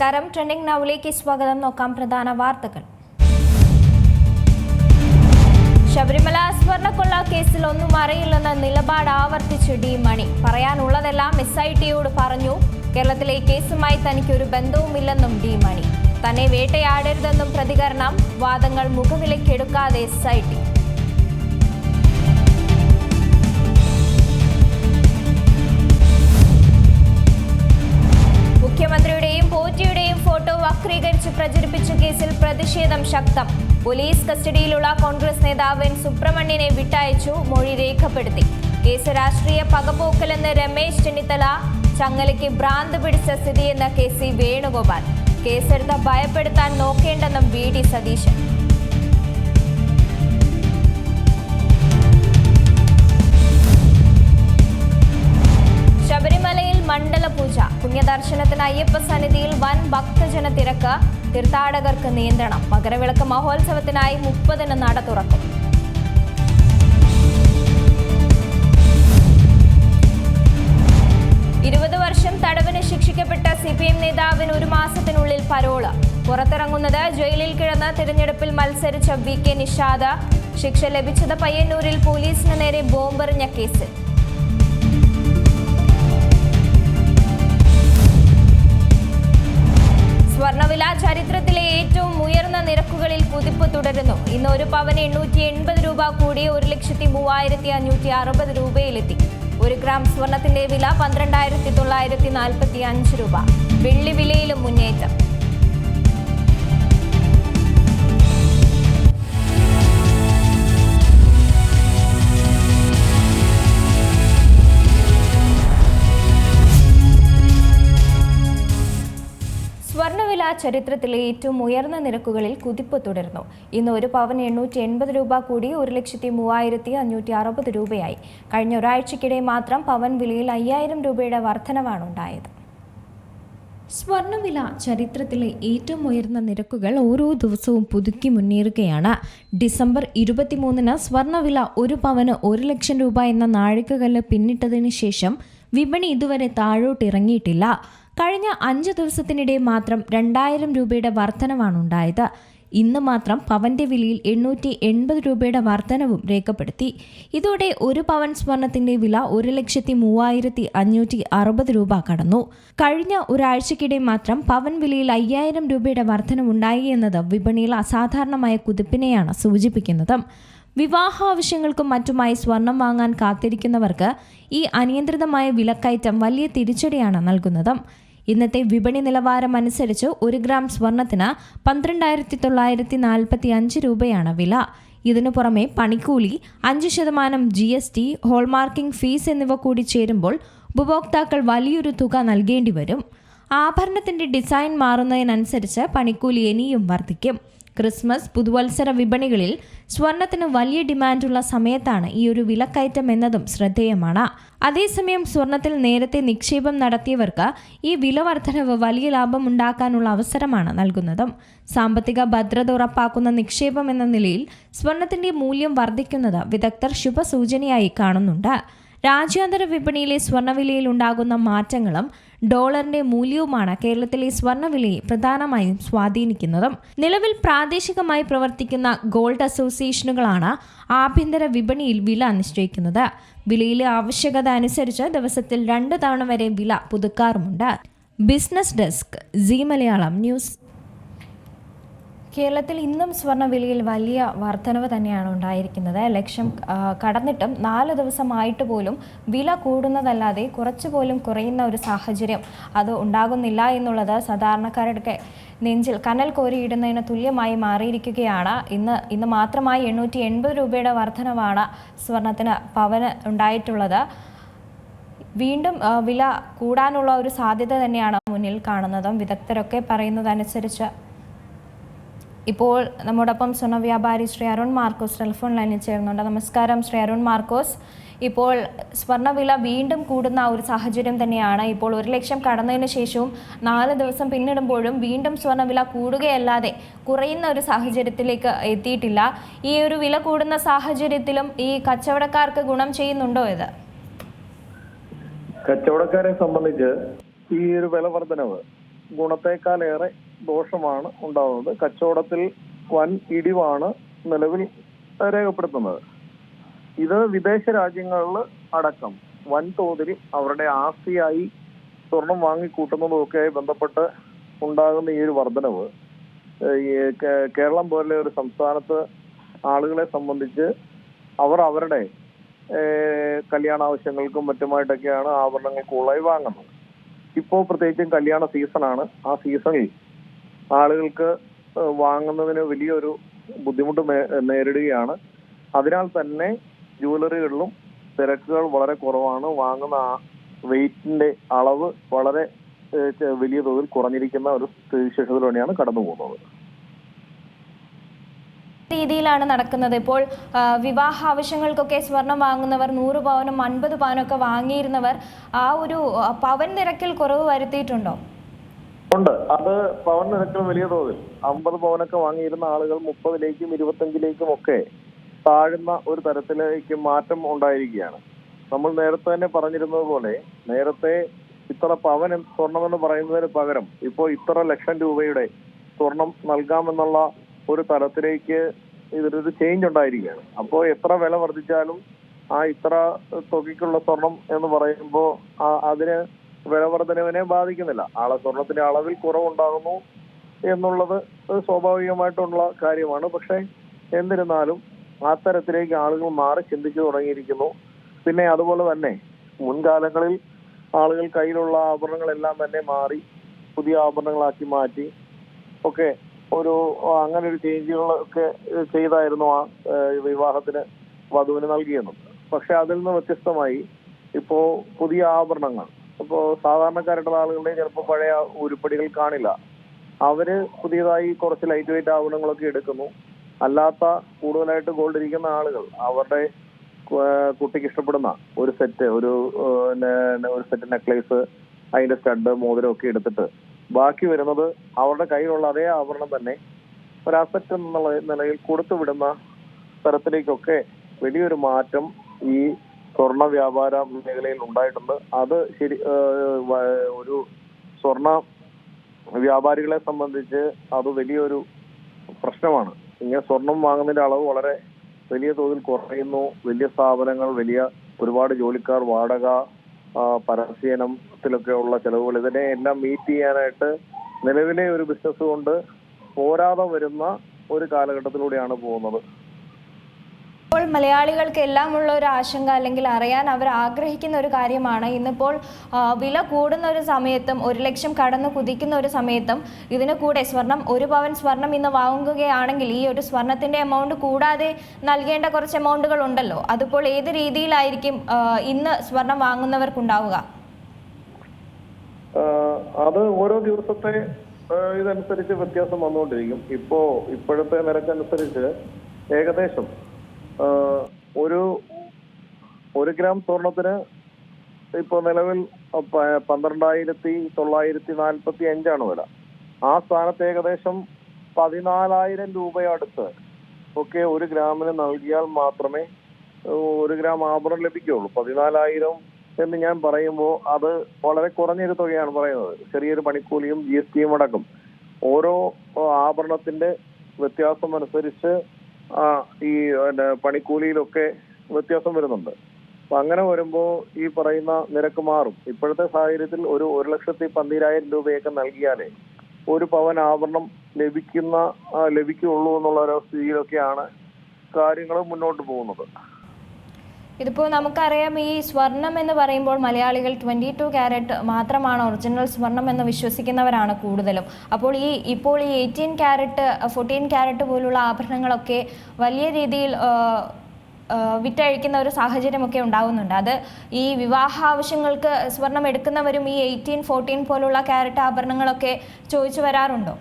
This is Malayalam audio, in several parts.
നമസ്കാരം. ട്രെൻഡിംഗ് നൗവിലേക്ക് സ്വാഗതം. നോക്കാം പ്രധാന വാർത്തകൾ. ശബരിമല സ്വർണക്കൊള്ള കേസിൽ ഒന്നും അറിയില്ലെന്ന നിലപാട് ആവർത്തിച്ച് ഡി മണി. പറയാനുള്ളതെല്ലാം എസ് ഐ ടിയോട് പറഞ്ഞു. കേരളത്തിലെ കേസുമായി തനിക്ക് ഒരു ബന്ധവുമില്ലെന്നും ഡി മണി. തന്നെ വേട്ടയാടരുതെന്നും പ്രതികരണം. വാദങ്ങൾ മുഖവിലക്കെടുക്കാതെ എസ് ഐ ടി മുഖ്യമന്ത്രിയുടെയും പോറ്റിയുടെയും ഫോട്ടോ വക്രീകരിച്ച് പ്രചരിപ്പിച്ച കേസിൽ പ്രതിഷേധം ശക്തം. പോലീസ് കസ്റ്റഡിയിലുള്ള കോൺഗ്രസ് നേതാവ് എൻ സുബ്രഹ്മണ്യനെ വിട്ടയച്ചു മൊഴി രേഖപ്പെടുത്തി. കേസ് രാഷ്ട്രീയ പകപോക്കലെന്ന് രമേശ് ചെന്നിത്തല ചങ്ങലയ്ക്ക് ഭ്രാന്ത് പിടിച്ച സ്ഥിതിയെന്ന കെ സി വേണുഗോപാൽ. കേസെടുത്ത ഭയപ്പെടുത്താൻ നോക്കേണ്ടെന്നും വി ഡി സതീശൻ. പുണ്യദർശനത്തിന് അയ്യപ്പ സന്നിധിയിൽ വൻ ഭക്തജന തിരക്ക് തീർത്ഥാടകർക്ക് നിയന്ത്രണം. മകരവിളക്ക് മഹോത്സവത്തിനായി മുപ്പതിന് നട തുറക്കും. ഇരുപത് വർഷം തടവിന് ശിക്ഷിക്കപ്പെട്ട സി പി എം നേതാവിന് ഒരു മാസത്തിനുള്ളിൽ പരോൾ. പുറത്തിറങ്ങുന്നത് ജയിലിൽ കിടന്ന് തിരഞ്ഞെടുപ്പിൽ മത്സരിച്ച വി കെ നിഷാദ്. ശിക്ഷ ലഭിച്ചത് പയ്യന്നൂരിൽ പോലീസിന് നേരെ ബോംബെറിഞ്ഞ കേസിൽ. സ്വർണവില ചരിത്രത്തിലെ ഏറ്റവും ഉയർന്ന നിരക്കുകളിൽ കുതിപ്പ് തുടരുന്നു. ഇന്ന് ഒരു പവന് എണ്ണൂറ്റി എൺപത് രൂപ കൂടി ഒരു ലക്ഷത്തി മൂവായിരത്തി അഞ്ഞൂറ്റി അറുപത് രൂപയിലെത്തി. ഒരു ഗ്രാം സ്വർണത്തിന്റെ വില പന്ത്രണ്ടായിരത്തി തൊള്ളായിരത്തി നാൽപ്പത്തി അഞ്ച് രൂപ. വെള്ളി വിലയിലും മുന്നേറ്റം. ചരിത്രത്തിലെ ഏറ്റവും ഉയർന്ന നിരക്കുകളിൽ കുതിപ്പ് തുടരുന്നു ഇന്ന് ഒരു പവന് എണ്ണൂറ്റി എൺപത് രൂപ കൂടി ഒരു ലക്ഷത്തി മൂവായിരത്തി അഞ്ഞൂറ്റി അറുപത് രൂപയായി. കഴിഞ്ഞ ഒരാഴ്ചക്കിടെ മാത്രം പവൻ വിലയിൽ അയ്യായിരം രൂപയുടെ വർധനവാണ് ഉണ്ടായത്. സ്വർണവില ചരിത്രത്തിലെ ഏറ്റവും ഉയർന്ന നിരക്കുകൾ ഓരോ ദിവസവും പുതുക്കി മുന്നേറുകയാണ്. ഡിസംബർ ഇരുപത്തിമൂന്നിന് സ്വർണവില ഒരു പവന് ഒരു ലക്ഷം രൂപ എന്ന നാഴികകല്ല് പിന്നിട്ടതിന് ശേഷം വിപണി ഇതുവരെ താഴോട്ടിറങ്ങിയിട്ടില്ല. കഴിഞ്ഞ അഞ്ച് ദിവസത്തിനിടെ മാത്രം രണ്ടായിരം രൂപയുടെ വർധനവാണ് ഉണ്ടായത്. ഇന്ന് മാത്രം പവന്റെ വിലയിൽ എണ്ണൂറ്റി എൺപത് രൂപയുടെ വർധനവും രേഖപ്പെടുത്തി. ഇതോടെ ഒരു പവൻ സ്വർണത്തിന്റെ വില ഒരു ലക്ഷത്തി മൂവായിരത്തി അഞ്ഞൂറ്റി അറുപത് രൂപ കടന്നു. കഴിഞ്ഞ ഒരാഴ്ചക്കിടെ മാത്രം പവൻ വിലയിൽ അയ്യായിരം രൂപയുടെ വർധനവുണ്ടായി എന്നത് വിപണിയിൽ അസാധാരണമായ കുതിപ്പിനെയാണ് സൂചിപ്പിക്കുന്നത്. വിവാഹാവശ്യങ്ങൾക്കും മറ്റുമായി സ്വർണം വാങ്ങാൻ കാത്തിരിക്കുന്നവർക്ക് ഈ അനിയന്ത്രിതമായ വിലക്കയറ്റം വലിയ തിരിച്ചടിയാണ് നൽകുന്നത്. ഇന്നത്തെ വിപണി നിലവാരം അനുസരിച്ച് ഒരു ഗ്രാം സ്വർണത്തിന് പന്ത്രണ്ടായിരത്തി തൊള്ളായിരത്തി നാൽപ്പത്തി അഞ്ച് രൂപയാണ് വില. ഇതിനു പുറമെ പണിക്കൂലി അഞ്ച് ശതമാനം G S T hallmarking fees എന്നിവ കൂടി ചേരുമ്പോൾ ഉപഭോക്താക്കൾ വലിയൊരു തുക നൽകേണ്ടി വരും. ആഭരണത്തിന്റെ ഡിസൈൻ മാറുന്നതിനനുസരിച്ച് പണിക്കൂലി ഇനിയും വർദ്ധിക്കും. ക്രിസ്മസ് പുതുവത്സര വിപണികളിൽ സ്വർണത്തിന് വലിയ ഡിമാൻഡുള്ള സമയത്താണ് ഈ ഒരു വിലക്കയറ്റം എന്നതും ശ്രദ്ധേയമാണ്. അതേസമയം സ്വർണത്തിൽ നേരത്തെ നിക്ഷേപം നടത്തിയവർക്ക് ഈ വില വർധനവ് വലിയ ലാഭം ഉണ്ടാക്കാനുള്ള അവസരമാണ് നൽകുന്നതും. സാമ്പത്തിക ഭദ്രത ഉറപ്പാക്കുന്ന നിക്ഷേപം എന്ന നിലയിൽ സ്വർണത്തിന്റെ മൂല്യം വർദ്ധിക്കുന്നത് വിദഗ്ധർ ശുഭസൂചനയായി കാണുന്നുണ്ട്. രാജ്യാന്തര വിപണിയിലെ സ്വർണവിലയിൽ ഉണ്ടാകുന്ന മാറ്റങ്ങളും ഡോളറിന്റെ മൂല്യവുമാണ് കേരളത്തിലെ സ്വർണവിലയെ പ്രധാനമായും സ്വാധീനിക്കുന്നത്. നിലവിൽ പ്രാദേശികമായി പ്രവർത്തിക്കുന്ന ഗോൾഡ് അസോസിയേഷനുകളാണ് ആഭ്യന്തര വിപണിയിൽ വില നിശ്ചയിക്കുന്നത്. വിലയിലെ ആവശ്യകത അനുസരിച്ച് ദിവസത്തിൽ രണ്ട് തവണ വരെ വില പുതുക്കാറുമുണ്ട്. Business desk C Malayalam news. കേരളത്തിൽ ഇന്നും സ്വർണവിലയിൽ വലിയ വർധനവ് തന്നെയാണ് ഉണ്ടായിരിക്കുന്നത്. ലക്ഷം കടന്നിട്ടും നാല് ദിവസമായിട്ട് പോലും വില കൂടുന്നതല്ലാതെ കുറച്ച് പോലും കുറയുന്ന ഒരു സാഹചര്യം അത് ഉണ്ടാകുന്നില്ല എന്നുള്ളത് സാധാരണക്കാരുടെ നെഞ്ചിൽ കനൽ കോരിയിടുന്നതിന് തുല്യമായി മാറിയിരിക്കുകയാണ്. ഇന്ന് ഇന്ന് മാത്രമായി എണ്ണൂറ്റി എൺപത് രൂപയുടെ വർധനവാണ് സ്വർണത്തിന് പവന് ഉണ്ടായിട്ടുള്ളത്. വീണ്ടും വില കൂടാനുള്ള ഒരു സാധ്യത തന്നെയാണ് മുന്നിൽ കാണുന്നതും വിദഗ്ധരൊക്കെ പറയുന്നതനുസരിച്ച് ഇപ്പോൾ നമ്മോടൊപ്പം സ്വർണ വ്യാപാരി ശ്രീ അരുൺ മാർക്കോസ് ടെലിഫോൺ ലൈനിൽ ചേർന്നുണ്ട് നമസ്കാരം ശ്രീ അരുൺ മാർക്കോസ്. ഇപ്പോൾ സ്വർണവില വീണ്ടും കൂടുന്ന ഒരു സാഹചര്യം തന്നെയാണ്. ഇപ്പോൾ ഒരു ലക്ഷം കടന്നതിന് ശേഷവും നാല് ദിവസം പിന്നിടുമ്പോഴും വീണ്ടും സ്വർണവില കൂടുകയല്ലാതെ കുറയുന്ന ഒരു സാഹചര്യത്തിലേക്ക് എത്തിയിട്ടില്ല. ഈ ഒരു വില കൂടുന്ന സാഹചര്യത്തിലും ഈ കച്ചവടക്കാർക്ക് ഗുണം ചെയ്യുന്നുണ്ടോ ഇത്? കച്ചവടക്കാരെ സംബന്ധിച്ച് ഈ ഒരു വില വർധനവ് ഗുണത്തേക്കാളേറെ ദോഷമാണ് ഉണ്ടാകുന്നത് കച്ചവടത്തിൽ വൻ ഇടിവാണ് നിലവിൽ രേഖപ്പെടുത്തുന്നത്. ഇത് വിദേശ രാജ്യങ്ങളിൽ അടക്കം വൻതോതിൽ അവരുടെ ആസ്തിയായി സ്വർണം വാങ്ങിക്കൂട്ടുന്നതുമൊക്കെയായി ബന്ധപ്പെട്ട് ഉണ്ടാകുന്ന ഈ ഒരു വർധനവ് കേരളം പോലെ ഒരു സംസ്ഥാനത്ത് ആളുകളെ സംബന്ധിച്ച് അവർ അവരുടെ കല്യാണ ആവശ്യങ്ങൾക്കും മറ്റുമായിട്ടൊക്കെയാണ് ആഭരണങ്ങൾ കൂടുതലായി വാങ്ങുന്നത്. ഇപ്പോൾ പ്രത്യേകിച്ചും കല്യാണ സീസണാണ്. ആ സീസണിൽ ആളുകൾക്ക് വാങ്ങുന്നതിന് വലിയൊരു ബുദ്ധിമുട്ട് നേരിടുകയാണ്. അതിനാൽ തന്നെ ജുവലറികളിലും തിരക്കുകൾ വളരെ കുറവാണ്. വാങ്ങുന്ന വെയിറ്റിന്റെ അളവ് വളരെ വലിയ തോതിൽ കുറഞ്ഞിരിക്കുന്ന ഒരു സ്ഥിതിവിശേഷത്തിലൂടെയാണ് കടന്നു പോകുന്നത്. രീതിയിലാണ് നടക്കുന്നത്. ഇപ്പോൾ വിവാഹ ആവശ്യങ്ങൾക്കൊക്കെ സ്വർണം വാങ്ങുന്നവർ നൂറ് പവനും അൻപത് പവനൊക്കെ വാങ്ങിയിരുന്നവർ ആ ഒരു പവൻ നിരക്കിൽ കുറവ് വരുത്തിയിട്ടുണ്ടോ? ഉണ്ട്. അത് പവൻ നിരക്കിൽ വലിയ തോതിൽ. അമ്പത് പവനൊക്കെ വാങ്ങിയിരുന്ന ആളുകൾ മുപ്പതിലേക്കും ഇരുപത്തഞ്ചിലേക്കും ഒക്കെ താഴുന്ന ഒരു തരത്തിലേക്ക് മാറ്റം ഉണ്ടായിരിക്കുകയാണ്. നമ്മൾ നേരത്തെ തന്നെ പറഞ്ഞിരുന്നത് പോലെ നേരത്തെ ഇത്ര പവൻ സ്വർണമെന്ന് പറയുന്നതിന് പകരം ഇപ്പോൾ ഇത്ര ലക്ഷം രൂപയുടെ സ്വർണം നൽകാമെന്നുള്ള ഒരു തരത്തിലേക്ക് ഇതിലൊരു ചേഞ്ച് ഉണ്ടായിരിക്കുകയാണ്. അപ്പോൾ എത്ര വില വർദ്ധിച്ചാലും ആ ഇത്ര തുകയ്ക്കുള്ള സ്വർണം എന്ന് പറയുമ്പോൾ അതിന് വില വർധനവിനെ ബാധിക്കുന്നില്ല. ആളെ സ്വർണത്തിന്റെ അളവിൽ കുറവുണ്ടാകുന്നു എന്നുള്ളത് സ്വാഭാവികമായിട്ടുള്ള കാര്യമാണ്. പക്ഷെ എന്നിരുന്നാലും ആ തരത്തിലേക്ക് ആളുകൾ മാറി ചിന്തിച്ചു തുടങ്ങിയിരിക്കുന്നു. പിന്നെ അതുപോലെ തന്നെ മുൻകാലങ്ങളിൽ ആളുകൾ കയ്യിലുള്ള ആഭരണങ്ങളെല്ലാം തന്നെ മാറി പുതിയ ആഭരണങ്ങളാക്കി മാറ്റി ഒക്കെ ഒരു അങ്ങനെ ഒരു ചേഞ്ചുകളൊക്കെ ചെയ്തായിരുന്നു ആ വിവാഹത്തിന് വധുവിന് നൽകിയിരുന്നത് പക്ഷെ അതിൽ നിന്ന് വ്യത്യസ്തമായി ഇപ്പോ പുതിയ ആഭരണങ്ങൾ ഇപ്പോ സാധാരണക്കാരായിട്ടുള്ള ആളുകളുടെ ചിലപ്പോൾ പഴയ ഉരുപ്പടികൾ കാണില്ല. അവർ പുതിയതായി കുറച്ച് ലൈറ്റ് വെയിറ്റ് ആഭരണങ്ങളൊക്കെ എടുക്കുന്നു. അല്ലാത്ത കൂടുതലായിട്ട് ഗോൾഡ് ഇരിക്കുന്ന ആളുകൾ അവരുടെ കുട്ടിക്ക് ഇഷ്ടപ്പെടുന്ന ഒരു സെറ്റ് ഒരു ഒരു സെറ്റ് നെക്ലേസ് അതിന്റെ സ്റ്റഡ് മോതിരം ഒക്കെ എടുത്തിട്ട് ബാക്കി വരുന്നത് അവരുടെ കയ്യിലുള്ള അതേ ആഭരണം തന്നെ ഒരു അസറ്റ് എന്നുള്ള നിലയിൽ കൊടുത്തു വിടുന്ന തരത്തിലേക്കൊക്കെ വലിയൊരു മാറ്റം ഈ സ്വർണ വ്യാപാര മേഖലയിൽ ഉണ്ടായിട്ടുണ്ട്. അത് ശരി ഒരു സ്വർണ വ്യാപാരികളെ സംബന്ധിച്ച് അത് വലിയൊരു പ്രശ്നമാണ്. ഇങ്ങനെ സ്വർണം വാങ്ങുന്നതിന്റെ അളവ് വളരെ വലിയ തോതിൽ കുറയുന്നു. വലിയ സ്ഥാപനങ്ങൾ വലിയ ഒരുപാട് ജോലിക്കാർ വാടക പരസ്യനത്തിലൊക്കെയുള്ള ചെലവുകൾ ഇതിനെ എല്ലാം മീറ്റ് ചെയ്യാനായിട്ട് നിലവിലെ ഒരു ബിസിനസ് കൊണ്ട് പോരാതെ വരുന്ന ഒരു കാലഘട്ടത്തിലൂടെയാണ് പോകുന്നത്. ഇപ്പോൾ മലയാളികൾക്ക് എല്ലാം ഉള്ള ഒരു ആശങ്ക അല്ലെങ്കിൽ അറിയാൻ അവർ ആഗ്രഹിക്കുന്ന ഒരു കാര്യമാണ്. ഇന്നിപ്പോൾ വില കൂടുന്ന ഒരു സമയത്തും ഒരു ലക്ഷം കടന്ന് കുതിക്കുന്ന ഒരു സമയത്തും ഇതിന് കൂടെ സ്വർണം ഒരു പവൻ സ്വർണം ഇന്ന് വാങ്ങുകയാണെങ്കിൽ ഈ ഒരു സ്വർണത്തിന്റെ എമൗണ്ട് കൂടാതെ നൽകേണ്ട കുറച്ച് എമൗണ്ടുകൾ ഉണ്ടല്ലോ. അതിപ്പോൾ ഏത് രീതിയിലായിരിക്കും ഇന്ന് സ്വർണം വാങ്ങുന്നവർക്കുണ്ടാവുക? അത് ഓരോ ദിവസത്തെ ഇതനുസരിച്ച് വ്യത്യാസം വന്നുകൊണ്ടിരിക്കും. ഇപ്പോ ഇപ്പോഴത്തെ നിരക്കനുസരിച്ച് ഏകദേശം ഒരു ഒരു ഗ്രാം സ്വർണത്തിന് ഇപ്പൊ നിലവിൽ പന്ത്രണ്ടായിരത്തി തൊള്ളായിരത്തി നാൽപ്പത്തി അഞ്ചാണ് വില. ആ സ്ഥാനത്ത് ഏകദേശം പതിനാലായിരം രൂപയടുത്ത് ഒക്കെ ഒരു ഗ്രാമിന് നൽകിയാൽ മാത്രമേ ഒരു ഗ്രാം ആഭരണം ലഭിക്കുകയുള്ളൂ. പതിനാലായിരം എന്ന് ഞാൻ പറയുമ്പോൾ അത് വളരെ കുറഞ്ഞൊരു തുകയാണ് പറയുന്നത്. ചെറിയൊരു പണിക്കൂലിയും ജി എസ് ടിയും അടക്കം. ഓരോ ആഭരണത്തിന്റെ വ്യത്യാസം അനുസരിച്ച് ഈ പിന്നെ പണിക്കൂലിയിലൊക്കെ വ്യത്യാസം വരുന്നുണ്ട്. അപ്പൊ അങ്ങനെ വരുമ്പോൾ ഈ പറയുന്ന നിരക്ക് മാറും. ഇപ്പോഴത്തെ സാഹചര്യത്തിൽ ഒരു ഒരു ലക്ഷത്തി പന്തിരായിരം രൂപയൊക്കെ നൽകിയാലേ ഒരു പവൻ ആഭരണം ലഭിക്കുന്ന ലഭിക്കുള്ളൂ എന്നുള്ള ഒരു സ്ഥിതിയിലൊക്കെയാണ് കാര്യങ്ങൾ മുന്നോട്ട് പോകുന്നത്. ഇതിപ്പോൾ നമുക്കറിയാം ഈ സ്വർണം എന്ന് പറയുമ്പോൾ മലയാളികൾ ട്വന്റി ടു ക്യാരറ്റ് മാത്രമാണ് ഒറിജിനൽ സ്വർണം എന്ന് വിശ്വസിക്കുന്നവരാണ് കൂടുതലും. അപ്പോൾ ഈ ഇപ്പോൾ ഈ എയ്റ്റീൻ ക്യാരറ്റ് ഫോർട്ടീൻ ക്യാരറ്റ് പോലുള്ള ആഭരണങ്ങളൊക്കെ വലിയ രീതിയിൽ വിറ്റഴിക്കുന്ന ഒരു സാഹചര്യമൊക്കെ ഉണ്ടാകുന്നുണ്ട് അത് ഈ വിവാഹ ആവശ്യങ്ങൾക്ക് സ്വർണം എടുക്കുന്നവരും ഈ എയ്റ്റീൻ ഫോർട്ടീൻ പോലുള്ള ക്യാരറ്റ് ആഭരണങ്ങളൊക്കെ ചോദിച്ചു വരാറുണ്ടോ?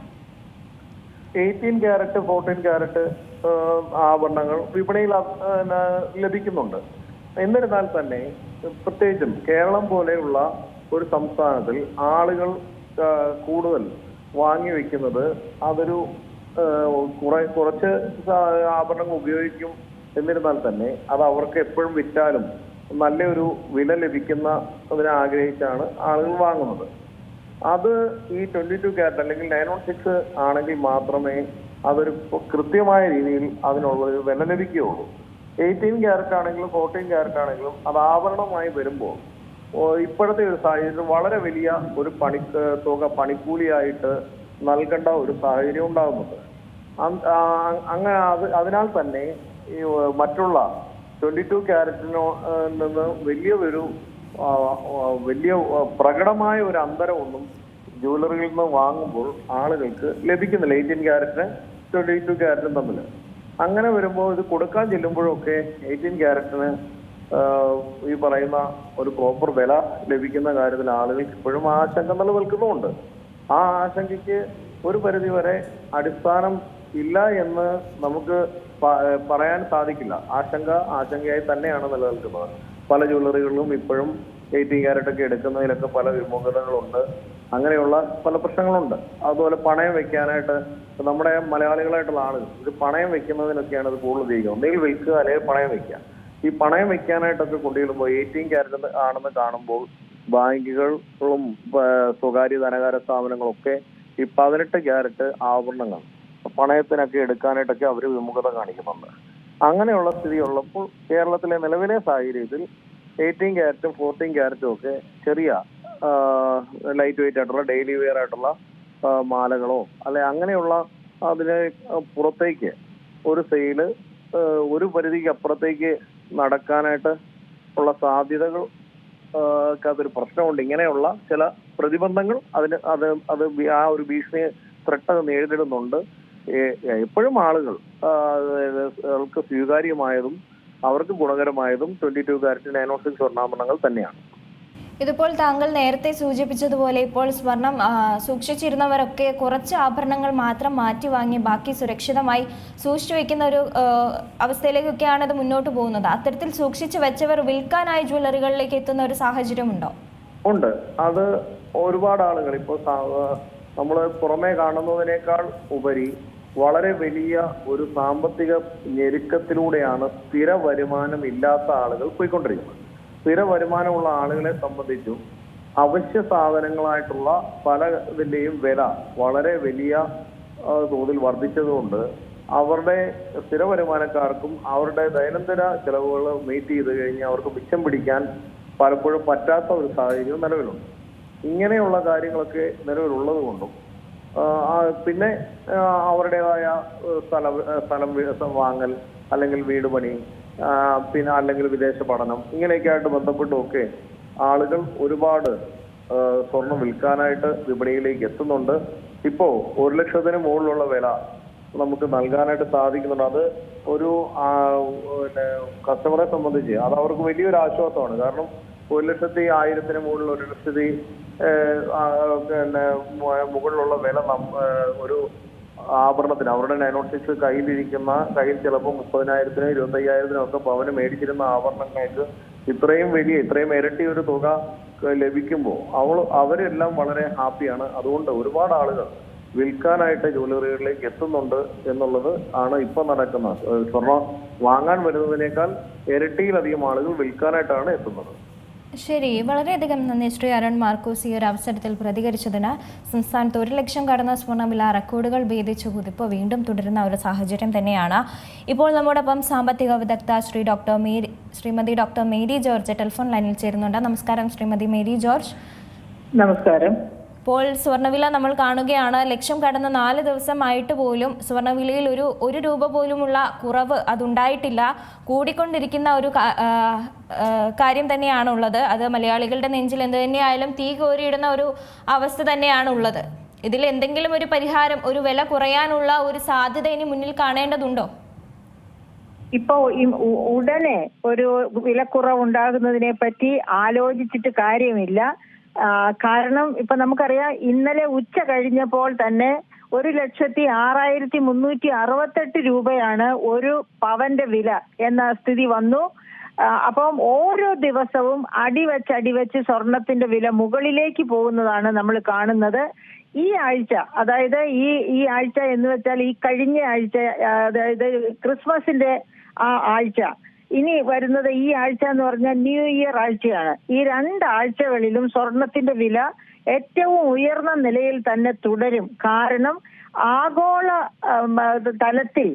എയ്റ്റീൻ ക്യാരറ്റ് ഫോർട്ടീൻ ക്യാരറ്റ് ആഭരണങ്ങൾ വിപണിയിൽ ലഭിക്കുന്നുണ്ട്. എന്നിരുന്നാൽ തന്നെ പ്രത്യേകിച്ചും കേരളം പോലെയുള്ള ഒരു സംസ്ഥാനത്തിൽ ആളുകൾ കൂടുതൽ വാങ്ങി വെക്കുന്നത് അതൊരു കുറെ കുറച്ച് ആഭരണങ്ങൾ ഉപയോഗിക്കും എന്നിരുന്നാൽ തന്നെ അത് അവർക്ക് എപ്പോഴും വിറ്റാലും നല്ലൊരു വില ലഭിക്കുന്ന അതിനെ ആഗ്രഹിച്ചാണ് ആളുകൾ വാങ്ങുന്നത്. അത് ഈ ട്വന്റി ടു ക്യാരറ്റ് അല്ലെങ്കിൽ നയൻ വൺ സിക്സ് ആണെങ്കിൽ മാത്രമേ അതൊരു കൃത്യമായ രീതിയിൽ അതിനുള്ള ഒരു വില ലഭിക്കുകയുള്ളൂ. എയ്റ്റീൻ ക്യാരറ്റ് ആണെങ്കിലും ഫോർട്ടീൻ ക്യാരറ്റ് ആണെങ്കിലും അത് ആഭരണമായി വരുമ്പോൾ ഇപ്പോഴത്തെ ഒരു സാഹചര്യം വളരെ വലിയ ഒരു പണി തുക പണിക്കൂലിയായിട്ട് നൽകേണ്ട ഒരു സാഹചര്യം ഉണ്ടാകുന്നുണ്ട്. അങ്ങനെ അത് അതിനാൽ തന്നെ ഈ മറ്റുള്ള ട്വന്റി ടു ക്യാരറ്റിനോ നിന്ന് വലിയ ഒരു ആ, ആ, വലിയ പ്രകടമായ ഒരു അന്തരമൊന്നും ജുവലറിയിൽ നിന്ന് വാങ്ങുമ്പോൾ ആളുകൾക്ക് ലഭിക്കുന്നില്ല. എയ്റ്റീൻ ക്യാരറ്റിന് ട്വന്റി ടു ക്യാരറ്റും തമ്മിൽ അങ്ങനെ വരുമ്പോൾ ഇത് കൊടുക്കാൻ ചെല്ലുമ്പോഴൊക്കെ എയ്റ്റീൻ ക്യാരറ്റിന് ഈ പറയുന്ന ഒരു പ്രോപ്പർ വില ലഭിക്കുന്ന കാര്യത്തിൽ ആളുകൾക്ക് ഇപ്പോഴും ആശങ്ക നിലനിൽക്കുന്നുമുണ്ട്. ആ ആശങ്കയ്ക്ക് ഒരു പരിധി വരെ അടിസ്ഥാനം ഇല്ല എന്ന് നമുക്ക് പറയാൻ സാധിക്കില്ല. ആശങ്ക ആശങ്കയായി തന്നെയാണ് നിലനിൽക്കുന്നത്. പല ജ്വല്ലറികളിലും ഇപ്പോഴും എയ്റ്റീൻ ക്യാരറ്റ് ഒക്കെ എടുക്കുന്നതിലൊക്കെ പല വിമുഖതകളുണ്ട്. അങ്ങനെയുള്ള പല പ്രശ്നങ്ങളുണ്ട്. അതുപോലെ പണയം വെക്കാനായിട്ട് നമ്മുടെ മലയാളികളായിട്ടുള്ള ആളുകൾ ഇത് പണയം വെക്കുന്നതിനൊക്കെയാണ് ഇത് കൂടുതൽ ഉപയോഗിക്കുന്നത്. ഒന്നുകിൽ വിൽക്കുക അല്ലെങ്കിൽ പണയം വെക്കുക. ഈ പണയം വെക്കാനായിട്ടൊക്കെ കൊണ്ടുചെല്ലുമ്പോൾ എയ്റ്റീൻ ക്യാരറ്റ് ആണെന്ന് കാണുമ്പോൾ ബാങ്കുകളും സ്വകാര്യ ധനകാര സ്ഥാപനങ്ങളും ഒക്കെ ഈ പതിനെട്ട് ക്യാരറ്റ് ആഭരണങ്ങൾ പണയത്തിനൊക്കെ എടുക്കാനായിട്ടൊക്കെ അവർ വിമുഖത കാണിക്കുന്നുണ്ട്. അങ്ങനെയുള്ള സ്ഥിതി ഉള്ളപ്പോൾ കേരളത്തിലെ നിലവിലെ സാഹചര്യത്തിൽ എയ്റ്റീൻ ക്യാരറ്റും ഫോർട്ടീൻ ക്യാരറ്റും ഒക്കെ ചെറിയ ലൈറ്റ് വെയിറ്റ് ആയിട്ടുള്ള ഡെയിലി വെയർ ആയിട്ടുള്ള മാലകളോ അല്ലെ അങ്ങനെയുള്ള അതിന് പുറത്തേക്ക് ഒരു സെയിൽ ഒരു പരിധിക്ക് അപ്പുറത്തേക്ക് നടക്കാനായിട്ട് ഉള്ള സാധ്യതകൾ അതൊരു പ്രശ്നമുണ്ട്. ഇങ്ങനെയുള്ള ചില പ്രതിബന്ധങ്ങൾ അതിന് അത് അത് ആ ഒരു ഭീഷണി ത്രട്ട് നേരിടുന്നുണ്ട്. എപ്പോഴും ആളുകൾ അവർക്ക് സ്വീകാര്യമായതും അവർക്ക് ഗുണകരമായതും twenty two carat nine six സ്വർണാഭരണങ്ങൾ തന്നെയാണ്. ഇതിപ്പോൾ താങ്കൾ നേരത്തെ സൂചിപ്പിച്ചതുപോലെ ഇപ്പോൾ സ്വർണം സൂക്ഷിച്ചിരുന്നവരൊക്കെ കുറച്ച് ആഭരണങ്ങൾ മാത്രം മാറ്റി വാങ്ങി ബാക്കി സുരക്ഷിതമായി സൂക്ഷിച്ചു വെക്കുന്ന ഒരു അവസ്ഥയിലേക്കൊക്കെയാണ് ഇത് മുന്നോട്ട് പോകുന്നത്. അത്തരത്തിൽ സൂക്ഷിച്ചു വെച്ചവർ വിൽക്കാനായി ജ്വല്ലറികളിലേക്ക് എത്തുന്ന ഒരു സാഹചര്യമുണ്ടോ? ഉണ്ട്. അത് ഒരുപാട് ആളുകൾ ഇപ്പോൾ നമ്മൾ പുറമേ കാണുന്നതിനേക്കാൾ ഉപരി വളരെ വലിയ ഒരു സാമ്പത്തിക ഞെരുക്കത്തിലൂടെയാണ് സ്ഥിര വരുമാനം ഇല്ലാത്ത ആളുകൾ പോയിക്കൊണ്ടിരിക്കുന്നത്. സ്ഥിര വരുമാനമുള്ള ആളുകളെ സംബന്ധിച്ചും അവശ്യ സാധനങ്ങളായിട്ടുള്ള പല ഇതിന്റെയും വില വളരെ വലിയ തോതിൽ വർദ്ധിച്ചതുകൊണ്ട് അവരുടെ സ്ഥിര വരുമാനക്കാർക്കും അവരുടെ ദൈനംദിന ചെലവുകൾ മീറ്റ് ചെയ്ത് കഴിഞ്ഞ് അവർക്ക് മിച്ചം പിടിക്കാൻ പലപ്പോഴും പറ്റാത്ത ഒരു സാഹചര്യം നിലവിലുണ്ട്. ഇങ്ങനെയുള്ള കാര്യങ്ങളൊക്കെ നിലവിലുള്ളത് കൊണ്ടും പിന്നെ അവരുടേതായ സ്ഥലം സ്ഥലം വാങ്ങൽ അല്ലെങ്കിൽ വീട് പണി പിന്നെ അല്ലെങ്കിൽ വിദേശ പഠനം ഇങ്ങനെയൊക്കെ ആയിട്ട് ബന്ധപ്പെട്ടുമൊക്കെ ആളുകൾ ഒരുപാട് സ്വർണം വിൽക്കാനായിട്ട് വിപണിയിലേക്ക് എത്തുന്നുണ്ട്. ഇപ്പോ ഒരു ലക്ഷത്തിന് മുകളിലുള്ള വില നമുക്ക് നൽകാനായിട്ട് സാധിക്കുന്നുണ്ട്. അത് ഒരു കസ്റ്റമറെ സംബന്ധിച്ച് അത് അവർക്ക് വലിയൊരു ആശ്വാസമാണ്. കാരണം ഒരു ലക്ഷത്തി ആയിരത്തിന് മുകളിൽ ഒരു ലക്ഷത്തി പിന്നെ മുകളിലുള്ള വില ഒരു ആഭരണത്തിന് അവരുടെ നയൻ കയ്യിലിരിക്കുന്ന കയ്യിൽ ചിലപ്പോൾ മുപ്പതിനായിരത്തിനും ഇരുപത്തയ്യായിരത്തിനും ഒക്കെ പവന് മേടിച്ചിരുന്ന ആഭരണങ്ങൾക്ക് ഇത്രയും വലിയ ഇത്രയും ഇരട്ടി ഒരു തുക ലഭിക്കുമ്പോൾ അവൾ അവരെല്ലാം വളരെ ഹാപ്പിയാണ്. അതുകൊണ്ട് ഒരുപാട് ആളുകൾ വിൽക്കാനായിട്ട് ജ്വല്ലറികളിലേക്ക് എത്തുന്നുണ്ട് എന്നുള്ളത് ആണ് ഇപ്പൊ നടക്കുന്നത്. സ്വർണം വാങ്ങാൻ വരുന്നതിനേക്കാൾ ഇരട്ടിയിലധികം ആളുകൾ വിൽക്കാനായിട്ടാണ് എത്തുന്നത്. ശരി വളരെയധികം നന്ദി ശ്രീ അരുൺ മാർക്കോസ് ഈ ഒരു അവസരത്തിൽ പ്രതികരിച്ചതിന്. സംസ്ഥാനത്ത് ഒരു ലക്ഷം കടന്ന സ്വർണവില റെക്കോർഡുകൾ ഭേദിച്ച് കുതിപ്പ് വീണ്ടും തുടരുന്ന ഒരു സാഹചര്യം തന്നെയാണ്. ഇപ്പോൾ നമ്മോടൊപ്പം സാമ്പത്തിക വിദഗ്ധ Shri doctor Mary Shrimati doctor Mary George telephone ലൈനിൽ ചേരുന്നുണ്ട്. നമസ്കാരം ശ്രീമതി മേരി ജോർജ്. നമസ്കാരം. ഇപ്പോൾ സ്വർണവില നമ്മൾ കാണുകയാണ്. ലക്ഷം കടന്ന നാല് ദിവസമായിട്ട് പോലും സ്വർണവിലയിൽ ഒരു ഒരു രൂപ പോലുമുള്ള കുറവ് അതുണ്ടായിട്ടില്ല. കൂടിക്കൊണ്ടിരിക്കുന്ന ഒരു കാര്യം തന്നെയാണ് ഉള്ളത്. അത് മലയാളികളുടെ നെഞ്ചിൽ എന്ത് തന്നെയായാലും തീ കോരിയിടുന്ന ഒരു അവസ്ഥ തന്നെയാണ് ഉള്ളത്. ഇതിൽ എന്തെങ്കിലും ഒരു പരിഹാരം ഒരു വില കുറയാനുള്ള ഒരു സാധ്യത ഇനി മുന്നിൽ കാണേണ്ടതുണ്ടോ? ഇപ്പോ ഉടനെ ഒരു വിലക്കുറവ് ഉണ്ടാകുന്നതിനെ പറ്റി ആലോചിച്ചിട്ട് കാര്യമില്ല. കാരണം ഇപ്പൊ നമുക്കറിയാം ഇന്നലെ ഉച്ച കഴിഞ്ഞപ്പോൾ തന്നെ ഒരു ലക്ഷത്തി ആറായിരത്തി മുന്നൂറ്റി അറുപത്തെട്ട് രൂപയാണ് ഒരു പവന്റെ വില എന്ന സ്ഥിതി വന്നു. അപ്പം ഓരോ ദിവസവും അടിവെച്ച് അടിവെച്ച് സ്വർണത്തിന്റെ വില മുകളിലേക്ക് പോകുന്നതാണ് നമ്മൾ കാണുന്നത്. ഈ ആഴ്ച അതായത് ഈ ഈ ആഴ്ച എന്ന് വെച്ചാൽ ഈ കഴിഞ്ഞ ആഴ്ച അതായത് ക്രിസ്മസിന്റെ ആ ആഴ്ച ഇനി വരുന്നത് ഈ ആഴ്ച എന്ന് പറഞ്ഞാൽ ന്യൂ ഇയർ ആഴ്ചയാണ്. ഈ രണ്ടാഴ്ചകളിലും സ്വർണത്തിന്റെ വില ഏറ്റവും ഉയർന്ന നിലയിൽ തന്നെ തുടരും. കാരണം ആഗോള തലത്തിൽ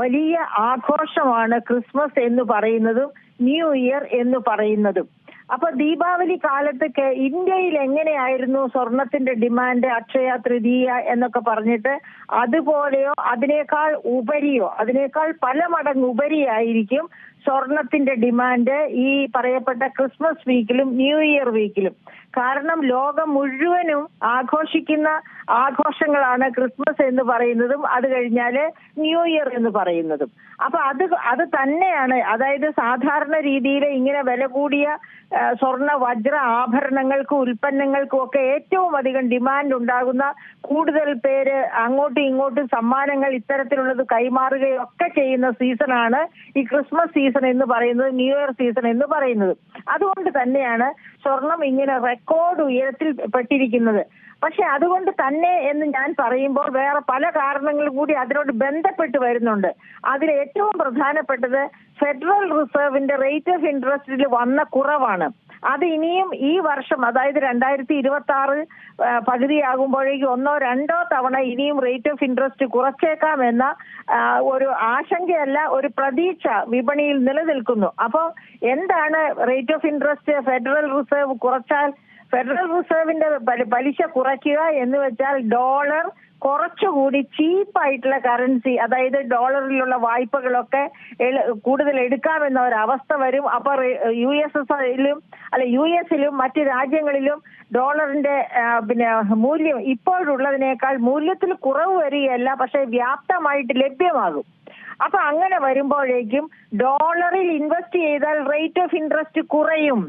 വലിയ ആഘോഷമാണ് ക്രിസ്മസ് എന്ന് പറയുന്നതും ന്യൂ ഇയർ എന്ന് പറയുന്നതും. അപ്പൊ ദീപാവലി കാലത്ത് ഇന്ത്യയിൽ എങ്ങനെയായിരുന്നു സ്വർണത്തിന്റെ ഡിമാൻഡ് അക്ഷയ തൃതീയ എന്നൊക്കെ പറഞ്ഞിട്ട് അതുപോലെയോ അതിനേക്കാൾ ഉപരിയോ അതിനേക്കാൾ പല മടങ്ങ് ഉപരിയായിരിക്കും സ്വർണത്തിന്റെ ഡിമാൻഡ് ഈ പറയപ്പെട്ട ക്രിസ്മസ് വീക്കിലും ന്യൂ ഇയർ വീക്കിലും കാരണം ലോകം മുഴുവനും ആഘോഷിക്കുന്ന ആഘോഷങ്ങളാണ് ക്രിസ്മസ് എന്ന് പറയുന്നതും അത് കഴിഞ്ഞാൽ ന്യൂ ഇയർ എന്ന് പറയുന്നതും. അപ്പൊ അത് അത് തന്നെയാണ് അതായത് സാധാരണ രീതിയിൽ ഇങ്ങനെ വില കൂടിയ സ്വർണ വജ്ര ആഭരണങ്ങൾക്കും ഉൽപ്പന്നങ്ങൾക്കും ഒക്കെ ഏറ്റവും അധികം ഡിമാൻഡ് ഉണ്ടാകുന്ന കൂടുതൽ പേര് അങ്ങോട്ടും ഇങ്ങോട്ടും സമ്മാനങ്ങൾ ഇത്തരത്തിലുള്ളത് കൈമാറുകയും ഒക്കെ ചെയ്യുന്ന സീസണാണ് ഈ ക്രിസ്മസ് സീസൺ എന്ന് പറയുന്നത് ന്യൂ ഇയർ സീസൺ എന്ന് പറയുന്നത്. അതുകൊണ്ട് തന്നെയാണ് സ്വർണം ഇങ്ങനെ റെക്കോർഡ് ഉയരത്തിൽ പെട്ടിരിക്കുന്നത്. പക്ഷെ അതുകൊണ്ട് തന്നെ എന്ന് ഞാൻ പറയുമ്പോൾ വേറെ പല കാരണങ്ങൾ കൂടി അതിനോട് ബന്ധപ്പെട്ട് വരുന്നുണ്ട്. അതിൽ ഏറ്റവും പ്രധാനപ്പെട്ടത് ഫെഡറൽ റിസർവിന്റെ റേറ്റ് ഓഫ് ഇൻട്രസ്റ്റിൽ വന്ന കുറവാണ്. അത് ഇനിയും ഈ വർഷം അതായത് രണ്ടായിരത്തി ഇരുപത്തി ആറ് പകുതിയാകുമ്പോഴേക്കും ഒന്നോ രണ്ടോ തവണ ഇനിയും റേറ്റ് ഓഫ് ഇൻട്രസ്റ്റ് കുറച്ചേക്കാം എന്ന ഒരു ആശങ്കയല്ല ഒരു പ്രതീക്ഷ വിപണിയിൽ നിലനിൽക്കുന്നു. അപ്പോൾ എന്താണ് rate of interest federal reserve കുറച്ചാൽ ഫെഡറൽ റിസർവിന്റെ പലിശ കുറയ്ക്കുക എന്ന് വെച്ചാൽ ഡോളർ കുറച്ചുകൂടി ചീപ്പായിട്ടുള്ള കറൻസി അതായത് ഡോളറിലുള്ള വായ്പകളൊക്കെ കൂടുതൽ എടുക്കാമെന്ന ഒരു അവസ്ഥ വരും. അപ്പൊ യു എസ് എസിലും അല്ല യു എസിലും മറ്റ് രാജ്യങ്ങളിലും ഡോളറിന്റെ പിന്നെ മൂല്യം ഇപ്പോഴുള്ളതിനേക്കാൾ മൂല്യത്തിൽ കുറവ് വരികയല്ല പക്ഷെ വ്യാപ്തമായിട്ട് ലഭ്യമാകും. അപ്പൊ അങ്ങനെ വരുമ്പോഴേക്കും ഡോളറിൽ ഇൻവെസ്റ്റ് ചെയ്താൽ റേറ്റ് ഓഫ് ഇൻട്രസ്റ്റ് കുറയും.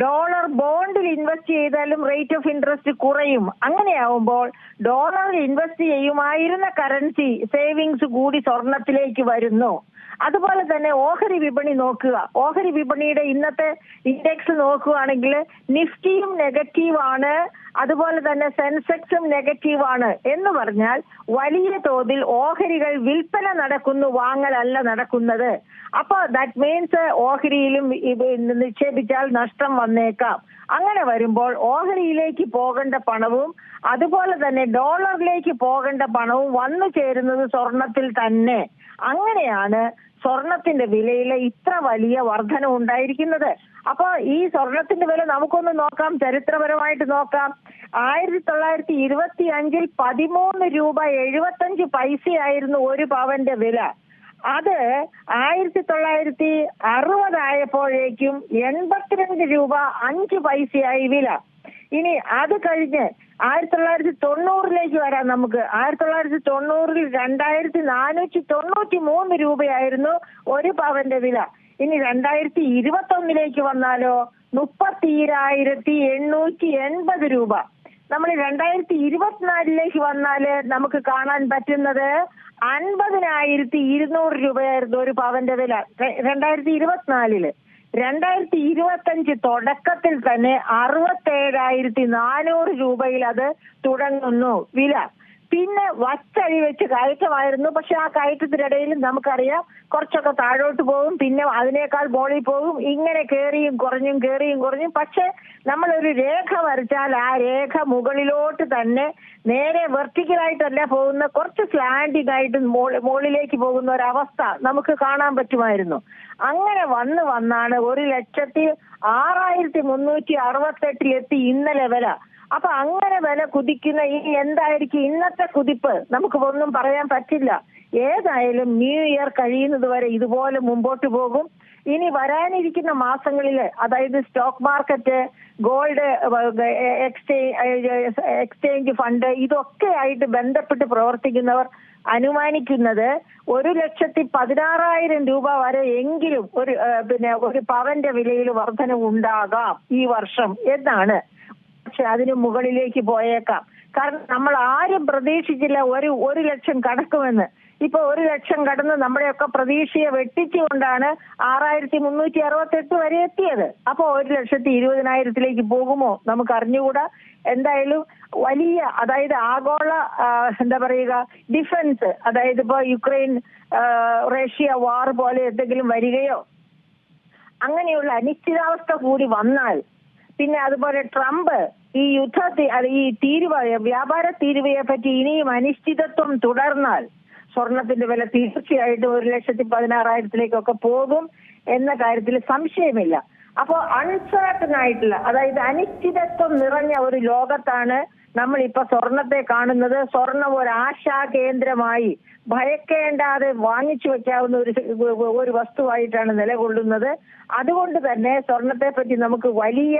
ഡോളർ ബോണ്ടിൽ ഇൻവെസ്റ്റ് ചെയ്താലും റേറ്റ് ഓഫ് ഇൻട്രസ്റ്റ് കുറയും. അങ്ങനെയാവുമ്പോൾ ഡോളറിൽ ഇൻവെസ്റ്റ് ചെയ്യുമായിരുന്ന കറൻസി സേവിങ്സ് കൂടി സ്വർണത്തിലേക്ക് വരുന്നു. അതുപോലെ തന്നെ ഓഹരി വിപണി നോക്കുക. ഓഹരി വിപണിയുടെ ഇന്നത്തെ ഇൻഡെക്സ് നോക്കുകയാണെങ്കിൽ നിഫ്റ്റിയും നെഗറ്റീവ് ആണ്. അതുപോലെ തന്നെ സെൻസെക്സും നെഗറ്റീവ് ആണ്. എന്ന് പറഞ്ഞാൽ വലിയ തോതിൽ ഓഹരികൾ വിൽപ്പന നടക്കുന്നു വാങ്ങലല്ല നടക്കുന്നത്. അപ്പൊ ദാറ്റ് മീൻസ് ഓഹരിയിലും നിക്ഷേപിച്ചാൽ നഷ്ടം വന്നേക്കാം. അങ്ങനെ വരുമ്പോൾ ഓഹരിയിലേക്ക് പോകേണ്ട പണവും അതുപോലെ തന്നെ ഡോളറിലേക്ക് പോകേണ്ട പണവും വന്നു ചേരുന്നത് സ്വർണത്തിൽ തന്നെ. അങ്ങനെയാണ് സ്വർണത്തിന്റെ വിലയിൽ ഇത്ര വലിയ വർധന ഉണ്ടായിരിക്കുന്നത്. അപ്പൊ ഈ സ്വർണത്തിന്റെ വില നമുക്കൊന്ന് നോക്കാം ചരിത്രപരമായിട്ട് നോക്കാം. ആയിരത്തി തൊള്ളായിരത്തി ഇരുപത്തി അഞ്ചിൽ പതിമൂന്ന് രൂപ എഴുപത്തഞ്ച് പൈസയായിരുന്നു ഒരു പവന്റെ വില. അത് ആയിരത്തി തൊള്ളായിരത്തി അറുപതായപ്പോഴേക്കും എൺപത്തിരണ്ട് രൂപ അഞ്ച് പൈസയായി വില. ഇനി അത് കഴിഞ്ഞ് ആയിരത്തി തൊള്ളായിരത്തി തൊണ്ണൂറിലേക്ക് വരാം നമുക്ക്. ആയിരത്തി തൊള്ളായിരത്തി തൊണ്ണൂറിൽ രണ്ടായിരത്തി നാനൂറ്റി തൊണ്ണൂറ്റി മൂന്ന് രൂപയായിരുന്നു ഒരു പവന്റെ വില. ഇനി രണ്ടായിരത്തി ഇരുപത്തി ഒന്നിലേക്ക് വന്നാലോ മുപ്പത്തിരായിരത്തി എണ്ണൂറ്റി എൺപത് രൂപ. നമ്മൾ രണ്ടായിരത്തി ഇരുപത്തിനാലിലേക്ക് വന്നാൽ നമുക്ക് കാണാൻ പറ്റുന്നത് അൻപതിനായിരത്തി ഇരുന്നൂറ് രൂപയായിരുന്നു ഒരു പവന്റെ വില. രണ്ടായിരത്തി ഇരുപത്തിനാലിൽ രണ്ടായിരത്തി ഇരുപത്തഞ്ച് തുടക്കത്തിൽ തന്നെ അറുപത്തേഴായിരത്തി നാനൂറ് രൂപയിൽ അത് തുടങ്ങുന്നു വില. പിന്നെ വച്ചഴി വെച്ച് കയറ്റമായിരുന്നു. പക്ഷെ ആ കയറ്റത്തിനിടയിൽ നമുക്കറിയാം കുറച്ചൊക്കെ താഴോട്ട് പോകും പിന്നെ അതിനേക്കാൾ ബോളിൽ പോകും. ഇങ്ങനെ കയറിയും കുറഞ്ഞും കയറിയും കുറഞ്ഞും. പക്ഷെ നമ്മളൊരു രേഖ വരച്ചാൽ ആ രേഖ മുകളിലോട്ട് തന്നെ നേരെ വെർട്ടിക്കലായിട്ടല്ല പോകുന്ന കുറച്ച് സ്ലാൻഡിംഗ് ആയിട്ട് മുകളിലേക്ക് പോകുന്ന അവസ്ഥ നമുക്ക് കാണാൻ പറ്റുമായിരുന്നു. അങ്ങനെ വന്ന് വന്നാണ് ഒരു ലക്ഷത്തി ആറായിരത്തി മുന്നൂറ്റി അറുപത്തെട്ടിൽ എത്തി ഇന്നലെ വില അപ്പൊ അങ്ങനെ വില കുതിക്കുന്ന ഈ എന്തായിരിക്കും ഇന്നത്തെ കുതിപ്പ്? നമുക്ക് ഒന്നും പറയാൻ പറ്റില്ല. ഏതായാലും ന്യൂ ഇയർ കഴിയുന്നത് വരെ ഇതുപോലെ മുമ്പോട്ട് പോകും. ഇനി വരാനിരിക്കുന്ന മാസങ്ങളിൽ അതായത് stock market gold exchange exchange fund ഇതൊക്കെ ആയിട്ട് ബന്ധപ്പെട്ട് പ്രവർത്തിക്കുന്നവർ അനുമാനിക്കുന്നത് ഒരു ലക്ഷത്തി പതിനാറായിരം രൂപ വരെ എങ്കിലും ഒരു പിന്നെ ഒരു പവന്റെ വിലയിൽ വർധനവ് ഉണ്ടാകാം ഈ വർഷം എന്നാണ്. പക്ഷെ അതിന് മുകളിലേക്ക് പോയേക്കാം. കാരണം നമ്മൾ ആരും പ്രതീക്ഷിച്ചില്ല ഒരു ഒരു ലക്ഷം കടക്കുമെന്ന്. ഇപ്പൊ ഒരു ലക്ഷം കടന്ന് നമ്മുടെയൊക്കെ പ്രതീക്ഷയെ വെട്ടിച്ചുകൊണ്ടാണ് ആറായിരത്തി മുന്നൂറ്റി അറുപത്തി എട്ട് വരെ എത്തിയത്. അപ്പൊ ഒരു ലക്ഷത്തി ഇരുപതിനായിരത്തിലേക്ക് പോകുമോ നമുക്ക് അറിഞ്ഞുകൂടാ എന്തായാലും വലിയ അതായത് ആഗോള എന്താ പറയുക ഡിഫൻസ് അതായത് ഇപ്പൊ യുക്രൈൻ റഷ്യ വാർ പോലെ എന്തെങ്കിലും വരികയോ? അങ്ങനെയുള്ള അനിശ്ചിതാവസ്ഥ കൂടി വന്നാൽ പിന്നെ അതുപോലെ ട്രംപ് ഈ യുദ്ധ ഈ തീരുവ വ്യാപാര തീരുവയെ പറ്റി ഇനിയും അനിശ്ചിതത്വം തുടർന്നാൽ സ്വർണത്തിന്റെ വില തീർച്ചയായിട്ടും ഒരു ലക്ഷത്തി പതിനാറായിരത്തിലേക്കൊക്കെ പോകും എന്ന കാര്യത്തിൽ സംശയമില്ല. അപ്പോൾ അൺസർട്ടൺ ആയിട്ടുള്ള അതായത് അനിശ്ചിതത്വം നിറഞ്ഞ ഒരു ലോകത്താണ് നമ്മൾ ഇപ്പൊ സ്വർണത്തെ കാണുന്നത്. സ്വർണം ഒരു ആശാ കേന്ദ്രമായി ഭയക്കേണ്ടാതെ വാങ്ങിച്ചു വെക്കാവുന്ന ഒരു ഒരു വസ്തുവായിട്ടാണ് നിലകൊള്ളുന്നത്. അതുകൊണ്ട് തന്നെ സ്വർണത്തെ പറ്റി നമുക്ക് വലിയ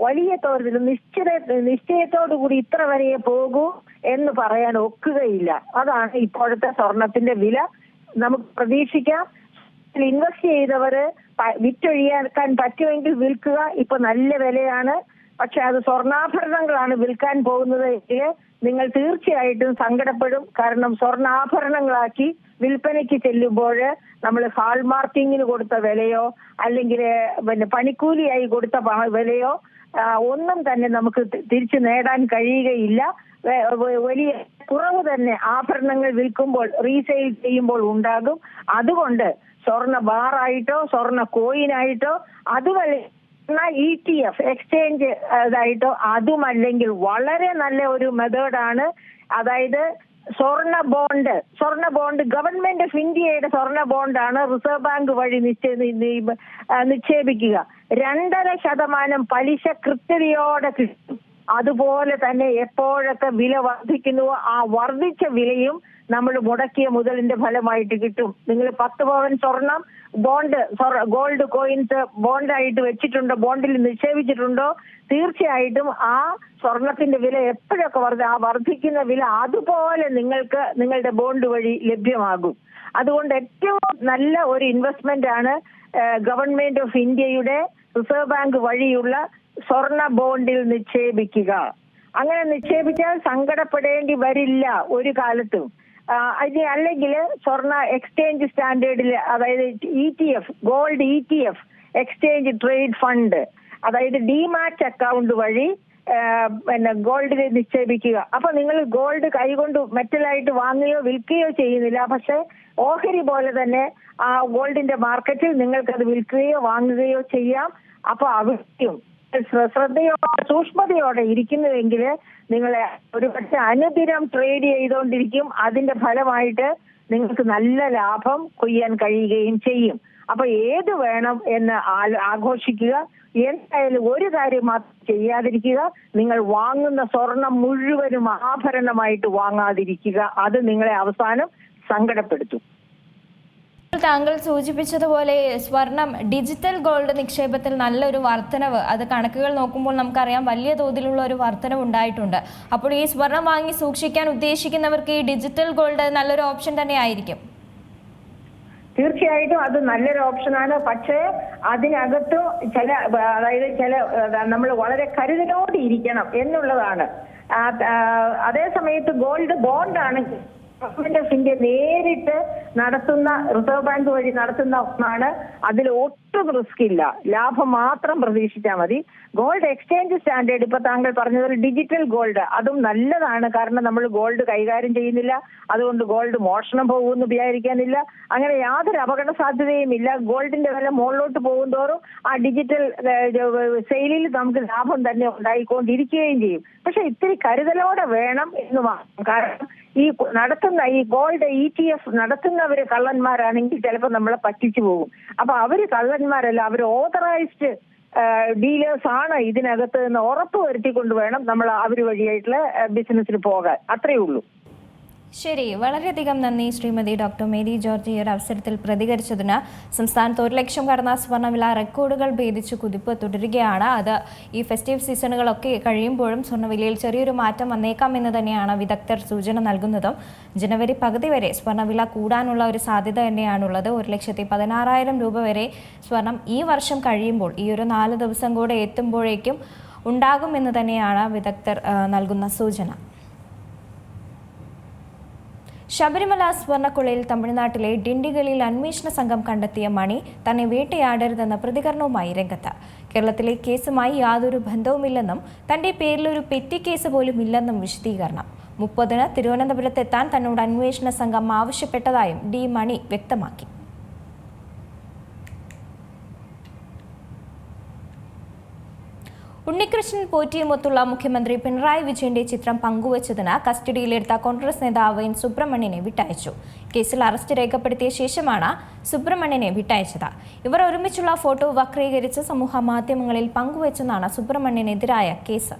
വലിയ തോതിൽ നിശ്ചിത നിശ്ചയത്തോടു കൂടി ഇത്ര വരെ പോകൂ എന്ന് പറയാൻ ഒക്കുകയില്ല. അതാണ് ഇപ്പോഴത്തെ സ്വർണത്തിന്റെ വില. നമുക്ക് പ്രതീക്ഷിക്കാം. ഇൻവെസ്റ്റ് ചെയ്തവര് വിറ്റൊഴിയാക്കാൻ പറ്റുമെങ്കിൽ വിൽക്കുക. ഇപ്പൊ നല്ല വിലയാണ്. പക്ഷെ അത് സ്വർണാഭരണങ്ങളാണ് വിൽക്കാൻ പോകുന്നത് എങ്കിൽ നിങ്ങൾ തീർച്ചയായിട്ടും സങ്കടപ്പെടും. കാരണം സ്വർണാഭരണങ്ങളാക്കി വിൽപ്പനയ്ക്ക് ചെല്ലുമ്പോൾ നമ്മൾ ഹാൾമാർക്കിങ്ങിന് കൊടുത്ത വിലയോ അല്ലെങ്കിൽ പിന്നെ പണിക്കൂലിയായി കൊടുത്ത വിലയോ ഒന്നും തന്നെ നമുക്ക് തിരിച്ചു നേടാൻ കഴിയുകയില്ല. വലിയ കുറവ് തന്നെ ആഭരണങ്ങൾ വിൽക്കുമ്പോൾ റീസെയിൽ ചെയ്യുമ്പോൾ ഉണ്ടാകും. അതുകൊണ്ട് സ്വർണ ബാറായിട്ടോ സ്വർണ കോയിനായിട്ടോ അതുവഴി ഇ ടി എഫ് എക്സ്ചേഞ്ച് ഇതായിട്ടോ അതുമല്ലെങ്കിൽ വളരെ നല്ല ഒരു മെത്തേഡാണ് അതായത് സ്വർണ ബോണ്ട് സ്വർണ ബോണ്ട് ഗവൺമെന്റ് ഓഫ് ഇന്ത്യയുടെ സ്വർണ ബോണ്ടാണ് റിസർവ് ബാങ്ക് വഴി നിക്ഷേപിക്കുക. രണ്ടര ശതമാനം പലിശ കൃത്യതയോടെ കിട്ടും. അതുപോലെ തന്നെ എപ്പോഴൊക്കെ വില വർദ്ധിക്കുന്നുവോ ആ വർദ്ധിച്ച വിലയും നമ്മൾ മുടക്കിയ മുതലിന്റെ ഫലമായിട്ട് കിട്ടും. നിങ്ങൾ പത്ത് പവൻ സ്വർണം ബോണ്ട് ഗോൾഡ് കോയിൻസ് ബോണ്ടായിട്ട് വെച്ചിട്ടുണ്ടോ ബോണ്ടിൽ നിക്ഷേപിച്ചിട്ടുണ്ടോ തീർച്ചയായിട്ടും ആ സ്വർണത്തിന്റെ വില എപ്പോഴൊക്കെ വർദ്ധ ആ വർദ്ധിക്കുന്ന വില അതുപോലെ നിങ്ങൾക്ക് നിങ്ങളുടെ ബോണ്ട് വഴി ലഭ്യമാകും. അതുകൊണ്ട് ഏറ്റവും നല്ല ഒരു ഇൻവെസ്റ്റ്മെന്റ് ആണ് ഗവൺമെന്റ് ഓഫ് ഇന്ത്യയുടെ റിസർവ് ബാങ്ക് വഴിയുള്ള സ്വർണ ബോണ്ടിൽ നിക്ഷേപിക്കുക. അങ്ങനെ നിക്ഷേപിച്ചാൽ സങ്കടപ്പെടേണ്ടി വരില്ല ഒരു കാലത്തും. ആ, അല്ലെങ്കിൽ സ്വർണ എക്സ്ചേഞ്ച് സ്റ്റാൻഡേർഡിൽ അതായത് E T F gold E T F exchange trade fund അതായത് ഡിമാറ്റ് അക്കൗണ്ട് വഴി പിന്നെ ഗോൾഡിൽ നിക്ഷേപിക്കുക. അപ്പൊ നിങ്ങൾ ഗോൾഡ് കൈകൊണ്ട് മെറ്റലായിട്ട് വാങ്ങുകയോ വിൽക്കുകയോ ചെയ്യുന്നില്ല. പക്ഷെ ഓഹരി പോലെ തന്നെ ആ ഗോൾഡിന്റെ മാർക്കറ്റിൽ നിങ്ങൾക്കത് വിൽക്കുകയോ വാങ്ങുകയോ ചെയ്യാം. അപ്പൊ അവിടെയും ശ്രദ്ധയോടെ സൂക്ഷ്മതയോടെ ഇരിക്കുന്നുവെങ്കിൽ നിങ്ങളെ ഒരു പക്ഷെ അനുദിനം ട്രേഡ് ചെയ്തുകൊണ്ടിരിക്കും അതിന്റെ ഫലമായിട്ട് നിങ്ങൾക്ക് നല്ല ലാഭം കൊയ്യാൻ കഴിയുകയും ചെയ്യും. അപ്പൊ ഏത് വേണം എന്ന് ആഘോഷിക്കുക. എന്തായാലും ഒരു കാര്യം മാത്രം ചെയ്യാതിരിക്കുക. നിങ്ങൾ വാങ്ങുന്ന സ്വർണം മുഴുവനും ആഭരണമായിട്ട് വാങ്ങാതിരിക്കുക. അത് നിങ്ങളെ അവസാനം സങ്കടപ്പെടുത്തും. താങ്കൾ സൂചിപ്പിച്ചതുപോലെ സ്വർണം ഡിജിറ്റൽ ഗോൾഡ് നിക്ഷേപത്തിൽ നല്ലൊരു വർധനവ്. അത് കണക്കുകൾ നോക്കുമ്പോൾ നമുക്കറിയാം വലിയ തോതിലുള്ള ഒരു വർധനവ് ഉണ്ടായിട്ടുണ്ട്. അപ്പോൾ ഈ സ്വർണം വാങ്ങി സൂക്ഷിക്കാൻ ഉദ്ദേശിക്കുന്നവർക്ക് ഈ ഡിജിറ്റൽ ഗോൾഡ് നല്ലൊരു ഓപ്ഷൻ തന്നെ ആയിരിക്കും തീർച്ചയായിട്ടും അത് നല്ലൊരു ഓപ്ഷനാണ് പക്ഷേ അതിനകത്ത് ചില അതായത് ചില നമ്മൾ വളരെ കരുതലോടെ ഇരിക്കണം എന്നുള്ളതാണ്. അതേ സമയത്ത് ഗോൾഡ് ബോണ്ടാണ് ഓഫ് ഇന്ത്യ നേരിട്ട് നടത്തുന്ന റിസർവ് ബാങ്ക് വഴി നടത്തുന്ന ഒന്നാണ് അതിൽ ഒട്ടും റിസ്ക് ഇല്ല ലാഭം മാത്രം പ്രതീക്ഷിച്ചാൽ മതി. ഗോൾഡ് എക്സ്ചേഞ്ച് സ്റ്റാൻഡേർഡ് ഇപ്പൊ താങ്കൾ പറഞ്ഞതുപോലെ ഡിജിറ്റൽ ഗോൾഡ്. അതും നല്ലതാണ്. കാരണം നമ്മൾ ഗോൾഡ് കൈകാര്യം ചെയ്യുന്നില്ല. അതുകൊണ്ട് ഗോൾഡ് മോഷണം പോകുമെന്ന് വിചാരിക്കാനില്ല. അങ്ങനെ യാതൊരു അപകട സാധ്യതയും ഇല്ല. ഗോൾഡിന്റെ വില മുകളിലോട്ട് പോകും തോറും ആ ഡിജിറ്റൽ സെയിലിൽ നമുക്ക് ലാഭം തന്നെ ഉണ്ടായിക്കൊണ്ടിരിക്കുകയും ചെയ്യും. പക്ഷെ ഇത്തിരി കരുതലോടെ വേണം എന്ന് മാത്രം. കാരണം ഈ നടത്തുന്ന ഈ ഗോൾഡ് ഇ ടി എഫ് നടത്തുന്നവര് കള്ളന്മാരാണെങ്കിൽ ചിലപ്പോൾ നമ്മളെ പറ്റിച്ചു പോകും. അപ്പൊ അവർ കള്ളന്മാരല്ല അവർ ഓതറൈസ്ഡ് ഡീലേഴ്സ് ആണ് ഇതിനകത്ത് നിന്ന് ഉറപ്പ് വരുത്തിക്കൊണ്ട് വേണം നമ്മൾ അവർ വഴിയായിട്ടുള്ള ബിസിനസ്സിന് പോകാൻ. അത്രയേ ഉള്ളൂ. ശരി വളരെയധികം നന്ദി ശ്രീമതി ഡോക്ടർ മേരി ജോർജ് ഈ ഒരു അവസരത്തിൽ പ്രതികരിച്ചതിന്. സംസ്ഥാനത്ത് ഒരു ലക്ഷം കടന്ന സ്വർണവില റെക്കോർഡുകൾ ഭേദിച്ച് കുതിപ്പ് തുടരുകയാണ്. അത് ഈ ഫെസ്റ്റീവ് സീസണുകളൊക്കെ കഴിയുമ്പോഴും സ്വർണവിലയിൽ ചെറിയൊരു മാറ്റം വന്നേക്കാം എന്ന് തന്നെയാണ് വിദഗ്ധർ സൂചന നൽകുന്നതും. ജനുവരി പകുതി വരെ സ്വർണവില കൂടാനുള്ള ഒരു സാധ്യത തന്നെയാണുള്ളത്. ഒരു ലക്ഷത്തി പതിനാറായിരം രൂപ വരെ സ്വർണം ഈ വർഷം കഴിയുമ്പോൾ ഈ ഒരു നാല് ദിവസം കൂടെ എത്തുമ്പോഴേക്കും ഉണ്ടാകുമെന്ന് തന്നെയാണ് വിദഗ്ധർ നൽകുന്ന സൂചന. ശബരിമല സ്വർണക്കുളയിൽ തമിഴ്നാട്ടിലെ ഡിണ്ടിഗലിൽ അന്വേഷണ സംഘം കണ്ടെത്തിയ മണി തന്നെ വേട്ടയാടരുതെന്ന പ്രതികരണവുമായി രംഗത്ത്. കേരളത്തിലെ കേസുമായി യാതൊരു ബന്ധവുമില്ലെന്നും തന്റെ ഒരു പെറ്റി കേസ് പോലും ഇല്ലെന്നും വിശദീകരണം. മുപ്പതിന് തിരുവനന്തപുരത്തെത്താൻ തന്നോട് അന്വേഷണ സംഘം ആവശ്യപ്പെട്ടതായും ഡി മണി വ്യക്തമാക്കി. ഉണ്ണികൃഷ്ണൻ പോറ്റിയുമൊത്തുള്ള മുഖ്യമന്ത്രി പിണറായി വിജയന്റെ ചിത്രം പങ്കുവച്ചതിന് കസ്റ്റഡിയിലെടുത്ത കോൺഗ്രസ് നേതാവ് എൻ സുബ്രഹ്മണ്യനെ വിട്ടയച്ചു. കേസിൽ അറസ്റ്റ് രേഖപ്പെടുത്തിയ ശേഷമാണ് സുബ്രഹ്മണ്യനെ വിട്ടയച്ചത്. ഇവർ ഒരുമിച്ചുള്ള ഫോട്ടോ വക്രീകരിച്ച് സമൂഹ മാധ്യമങ്ങളിൽ പങ്കുവച്ചെന്നാണ് സുബ്രഹ്മണ്യനെതിരായ case.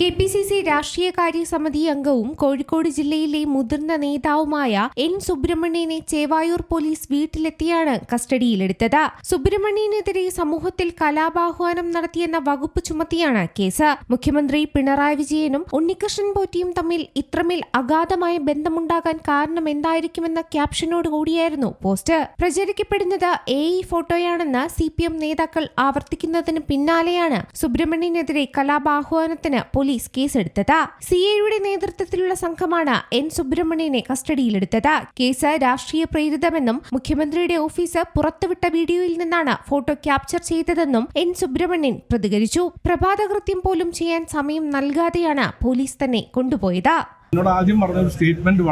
K P C C രാഷ്ട്രീയകാര്യ സമിതി അംഗവും കോഴിക്കോട് ജില്ലയിലെ മുതിർന്ന നേതാവുമായ എൻ സുബ്രഹ്മണ്യനെ ചേവായൂർ പോലീസ് വീട്ടിലെത്തിയാണ് കസ്റ്റഡിയിലെടുത്തത്. സുബ്രഹ്മണ്യനെതിരെ സമൂഹത്തിൽ കലാപാഹ്വാനം നടത്തിയെന്ന വകുപ്പ് ചുമത്തിയാണ് കേസ്. മുഖ്യമന്ത്രി പിണറായി വിജയനും ഉണ്ണികൃഷ്ണൻ പോറ്റിയും തമ്മിൽ ഇത്രമേൽ അഗാധമായ ബന്ധമുണ്ടാകാൻ കാരണം എന്തായിരിക്കുമെന്ന ക്യാപ്ഷനോട് കൂടിയായിരുന്നു പോസ്റ്റ്. പ്രചരിക്കപ്പെടുന്നത് എ ഇ ഫോട്ടോയാണെന്ന് സി പി എം നേതാക്കൾ ആവർത്തിക്കുന്നതിന് പിന്നാലെയാണ്. സുബ്രഹ്മണ്യനെതിരെ കലാപാഹ്വാനത്തിന് പോലീസ് കേസെടുത്തത്. സി എയുടെ നേതൃത്വത്തിലുള്ള സംഘമാണ് എൻ സുബ്രഹ്മണ്യനെ കസ്റ്റഡിയിലെടുത്തത്. കേസ് രാഷ്ട്രീയ പ്രേരിതമെന്നും മുഖ്യമന്ത്രിയുടെ ഓഫീസ് പുറത്തുവിട്ട വീഡിയോയിൽ നിന്നാണ് ഫോട്ടോ ക്യാപ്ചർ ചെയ്തതെന്നും എൻ സുബ്രഹ്മണ്യൻ പ്രതികരിച്ചു. പ്രഭാതകൃത്യം പോലും ചെയ്യാൻ സമയം നൽകാതെയാണ് പോലീസ് തന്നെ കൊണ്ടുപോയത്. എന്നോട് ആദ്യം പറഞ്ഞ ഒരു സ്റ്റേറ്റ്മെന്റ്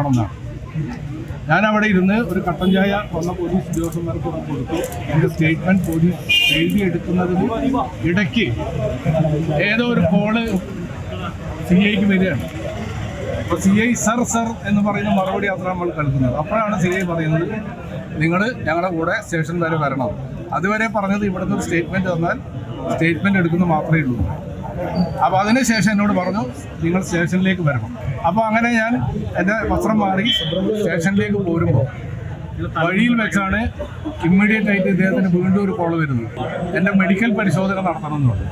ഞാൻ അവിടെ ഇരുന്ന് ഒരു കട്ടൻ ചായ വന്ന പോലീസ് ഉദ്യോഗസ്ഥന്മാർക്ക് കൊടുത്തു. എന്റെ സ്റ്റേറ്റ്മെന്റ് പോലീസ് എഴുതിയെടുക്കുന്നതിന് ഇടയ്ക്ക് ഏതോ ഒരു കോൾ സി ഐക്ക് വരികയാണ്. അപ്പോൾ സി ഐ സർ സർ എന്ന് പറയുന്ന മറുപടി അത്ര നമ്മൾ കേൾക്കുന്നത്. അപ്പോഴാണ് സി ഐ പറയുന്നത് നിങ്ങൾ ഞങ്ങളുടെ കൂടെ സ്റ്റേഷൻ വരെ വരണം. അതുവരെ പറഞ്ഞത് ഇവിടുന്ന് സ്റ്റേറ്റ്മെന്റ് തന്നാൽ സ്റ്റേറ്റ്മെന്റ് എടുക്കുന്നത് മാത്രമേ ഉള്ളൂ. അപ്പോൾ അതിനുശേഷം എന്നോട് പറഞ്ഞു നിങ്ങൾ സ്റ്റേഷനിലേക്ക് വരണം. അപ്പോൾ അങ്ങനെ ഞാൻ എന്റെ വസ്ത്രം മാറി സ്റ്റേഷനിലേക്ക് പോരുമ്പോൾ വഴിയിൽ വെച്ചാണ് ഇമ്മീഡിയറ്റ് ആയിട്ട് ഇദ്ദേഹത്തിന് വീണ്ടും ഒരു കോൾ വരുന്നത്. എന്റെ മെഡിക്കൽ പരിശോധന നടത്തണം എന്ന് പറഞ്ഞു.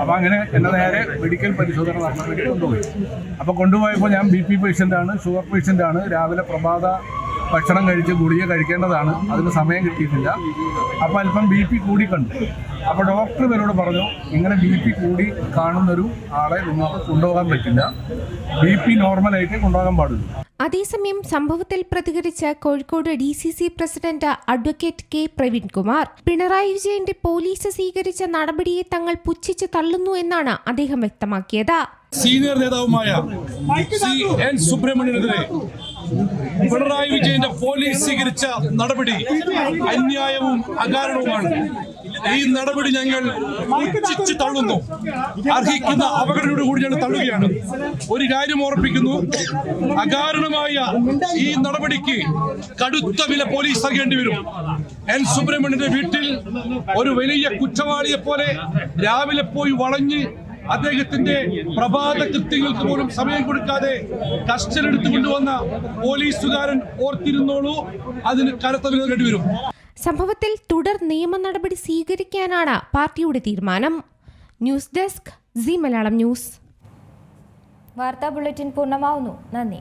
അപ്പോൾ അങ്ങനെ എന്നെ നേരെ മെഡിക്കൽ പരിശോധന നടത്താൻ വേണ്ടി കൊണ്ടുപോയി. അപ്പോൾ കൊണ്ടുപോയപ്പോൾ ഞാൻ ബി പി പേഷ്യന്റാണ് ഷുഗർ പേഷ്യന്റാണ് രാവിലെ പ്രഭാത ഭക്ഷണം കഴിച്ച് ഗുളിക കഴിക്കേണ്ടതാണ്. അതിന് സമയം കിട്ടിയിട്ടില്ല. അപ്പോൾ അല്പം ബി പി കൂടി കണ്ടു. അപ്പോൾ ഡോക്ടർ ഇവരോട് പറഞ്ഞു ഇങ്ങനെ ബി പി കൂടി കാണുന്നൊരു ആളെ നിങ്ങൾക്ക് കൊണ്ടുപോകാൻ പറ്റില്ല. ബി പി നോർമലായിട്ട് കൊണ്ടുപോകാൻ പാടില്ല അതേസമയം സംഭവത്തിൽ പ്രതികരിച്ച Kozhikode D C C president advocate K Praveenkumar. Pinarayi വിജയന്റെ പോലീസ് സ്വീകരിച്ച നടപടിയെ തങ്ങൾ പുച്ഛിച്ച് തള്ളുന്നു എന്നാണ് അദ്ദേഹം വ്യക്തമാക്കിയത്. സീനിയർ നേതാവുമായ സി എൻ സുബ്രഹ്മണ്യനെതിരെ പിണറായി വിജയന്റെ പോലീസ് സ്വീകരിച്ച നടപടി അന്യായവും അകാരണവുമാണ്. ഈ നടപടി ഞങ്ങൾ ഉച്ചിച്ച് തള്ളുന്നു. അർഹിക്കുന്ന അപകടത്തോടു കൂടി ഞങ്ങൾ തള്ളുകയാണ്. ഒരു കാര്യം ഓർപ്പിക്കുന്നു അകാരണമായ ഈ നടപടിക്ക് കടുത്ത വില പോലീസ് നൽകേണ്ടി വരും. എൻ സുബ്രഹ്മണ്യന്റെ വീട്ടിൽ ഒരു വലിയ കുറ്റവാളിയെ പോലെ രാവിലെ പോയി വളഞ്ഞ് അദ്ദേഹത്തിന്റെ പ്രഭാത കൃത്യങ്ങൾക്ക് പോലും സമയം കൊടുക്കാതെ കസ്റ്റഡിയെടുത്ത് കൊണ്ടുവന്ന പോലീസുകാരൻ ഓർത്തിരുന്നോളൂ. അതിന് കനത്ത വില വരും സംഭവത്തിൽ തുടർ നിയമ നടപടി സ്വീകരിക്കാനാണ് പാർട്ടിയുടെ തീരുമാനം. News desk C Malayalam news. വാർത്താ ബുള്ളറ്റിൻ പൂർണമാവുന്നു. നന്ദി.